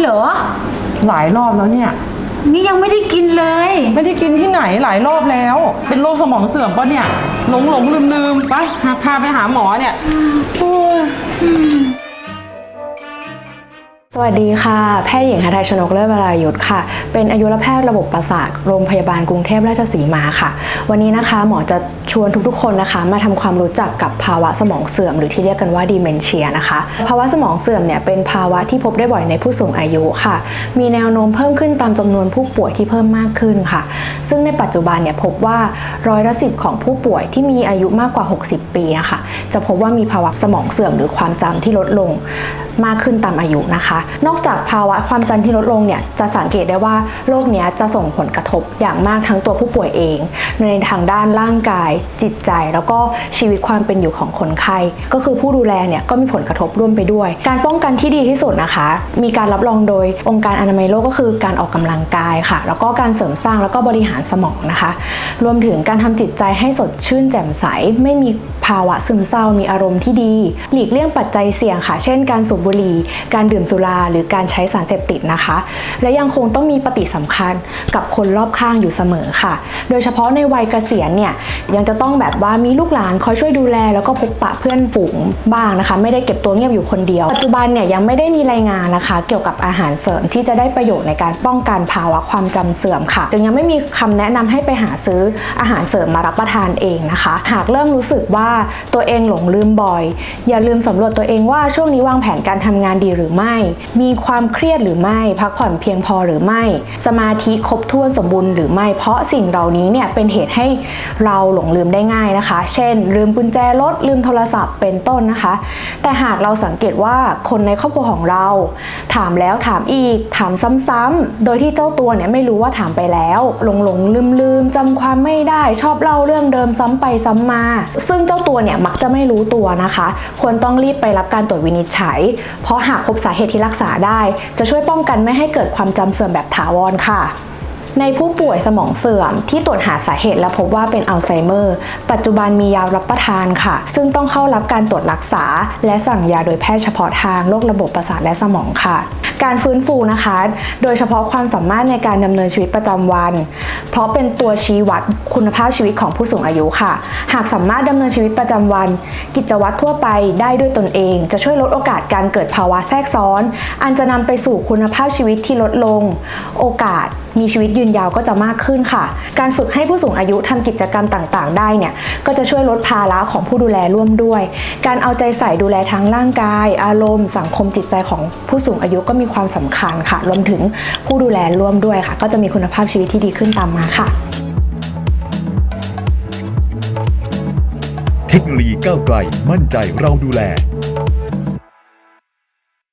เหรอ หลายรอบแล้วเนี่ย นี่ยังไม่ได้กินเลย ไม่ได้กินที่ไหนหลายรอบแล้ว เป็นโรคสมองเสื่อมปะเนี่ย หลงหลงลืมลืมไปหาพาไปหาหมอเนี่ยโอ้ยส วัสดีค่ะ แพทย์หญิงหทัยชนกเลิศวรายุทธ์ค่ะ เป็นอายุรแพทย์ระบบประสาทโรงพยาบาลกรุงเทพราชสีมาค่ะ วันนี้นะคะหมอจะชวนทุกๆ คนนะคะ มาทำความรู้จักกับภาวะสมองเสื่อม หรือที่เรียกกันว่า dementia นะคะ ภาวะสมองเสื่อมเนี่ยเป็นภาวะที่พบได้บ่อยในผู้สูงอายุค่ะ มีแนวโน้มเพิ่มขึ้นตามจำนวนผู้ป่วยที่เพิ่มมากขึ้นค่ะ ซึ่งในปัจจุบันเนี่ยพบว่าร้อยละสิบของผู้ป่วยที่มีอายุมากกว่า 60 ปีนะคะจะพบว่ามีภาวะสมองเสื่อมหรือความจำที่ลดลง มากขึ้นตามอายุนะคะ นอกจากภาวะความจำที่ลดลงเนี่ยจะสังเกตได้ว่าโรคเนี้ยจะส่งผลกระทบอย่างมากทั้งตัวผู้ป่วยเอง ในทางด้านร่างกาย จิตใจ แล้วก็ชีวิตความเป็นอยู่ของคนไข้ก็คือผู้ดูแลเนี่ยก็มีผลกระทบร่วมไปด้วย การป้องกันที่ดีที่สุดนะคะ มีการรับรองโดยองค์การอนามัยโลกก็คือการออกกำลังกายค่ะ แล้วก็การเสริมสร้างแล้วก็บริหารสมองนะคะ รวมถึงการทำจิตใจให้สดชื่นแจ่มใส ไม่มีภาวะซึมเศร้ามีอารมณ์ที่ดี หลีกเลี่ยงปัจจัยเสี่ยงค่ะ เช่นการสูบบุหรี่ การดื่มสุราหรือการใช้สารเสพติดนะคะ และยังคงต้องมีปฏิสัมพันธ์กับคนรอบข้างอยู่เสมอค่ะ โดยเฉพาะในวัยเกษียณเนี่ยยังจะต้องแบบว่ามีลูกหลานคอยช่วยดูแล แล้วก็พบปะเพื่อนฝูงบ้างนะคะ ไม่ได้เก็บตัวเงียบอยู่คนเดียว ปัจจุบันเนี่ยยังไม่ได้มีรายงานนะคะ เกี่ยวกับอาหารเสริมที่จะได้ประโยชน์ในการป้องกันภาวะความจำเสื่อมค่ะ จึงยังไม่มีคำแนะนำให้ไปหาซื้ออาหารเสริมมารับประทานเองนะคะ หากเริ่มรู้สึกว่าตัวเองหลงลืมบ่อย อย่าลืมสำรวจตัวเองว่าช่วงนี้วางแผนการทำงานดีหรือไม่ มีความเครียดหรือไม่ พักผ่อนเพียงพอหรือไม่ สมาธิครบถ้วนสมบูรณ์หรือไม่ เพราะสิ่งเหล่านี้เนี่ยเป็นเหตุให้เราหลงลืมได้ง่ายนะคะ เช่น ลืมกุญแจรถลืมโทรศัพท์เป็นต้นนะคะ แต่หากเราสังเกตว่าคนในครอบครัวของเรา ถามแล้วถามอีก ถามซ้ำๆ โดยที่เจ้าตัวเนี่ยไม่รู้ว่าถามไปแล้วหลงหลงลืมลืมจำความไม่ได้ชอบเล่าเรื่องเดิมซ้ำไปซ้ำมา ซึ่งเจ้าตัวเนี่ยมักจะไม่รู้ตัวนะคะ ควรต้องรีบไปรับการตรวจวินิจฉัยเพราะหากพบสาเหตุที่รักษาได้ จะช่วยป้องกันไม่ให้เกิดความจำเสื่อมแบบถาวรค่ะในผู้ป่วยสมองเสื่อมที่ตรวจหาสาเหตุและพบว่าเป็นอัลไซเมอร์ ปัจจุบันมียารับประทานค่ะ ซึ่งต้องเข้ารับการตรวจรักษา และสั่งยาโดยแพทย์เฉพาะทางโรคระบบประสาทและสมองค่ะ การฟื้นฟูนะคะ โดยเฉพาะความสามารถในการดำเนินชีวิตประจำวัน เพราะเป็นตัวชี้วัดคุณภาพชีวิตของผู้สูงอายุค่ะ หากสามารถดำเนินชีวิตประจำวัน กิจวัตรทั่วไปได้ด้วยตนเอง จะช่วยลดโอกาสการเกิดภาวะแทรกซ้อน อันจะนำไปสู่คุณภาพชีวิตที่ลดลง โอกาสมีชีวิตยืนยาวก็จะมากขึ้นค่ะ การฝึกให้ผู้สูงอายุทำกิจกรรมต่างๆ ได้เนี่ย ก็จะช่วยลดภาระของผู้ดูแลร่วมด้วย การเอาใจใส่ดูแลทั้งร่างกาย อารมณ์ สังคมจิตใจของผู้สูงอายุก็มีความสำคัญค่ะ รวมถึงผู้ดูแลร่วมด้วยค่ะ ก็จะมีคุณภาพชีวิตที่ดีขึ้นตามมาค่ะ เทคโนโลยีก้าวไกล มั่นใจเราดูแล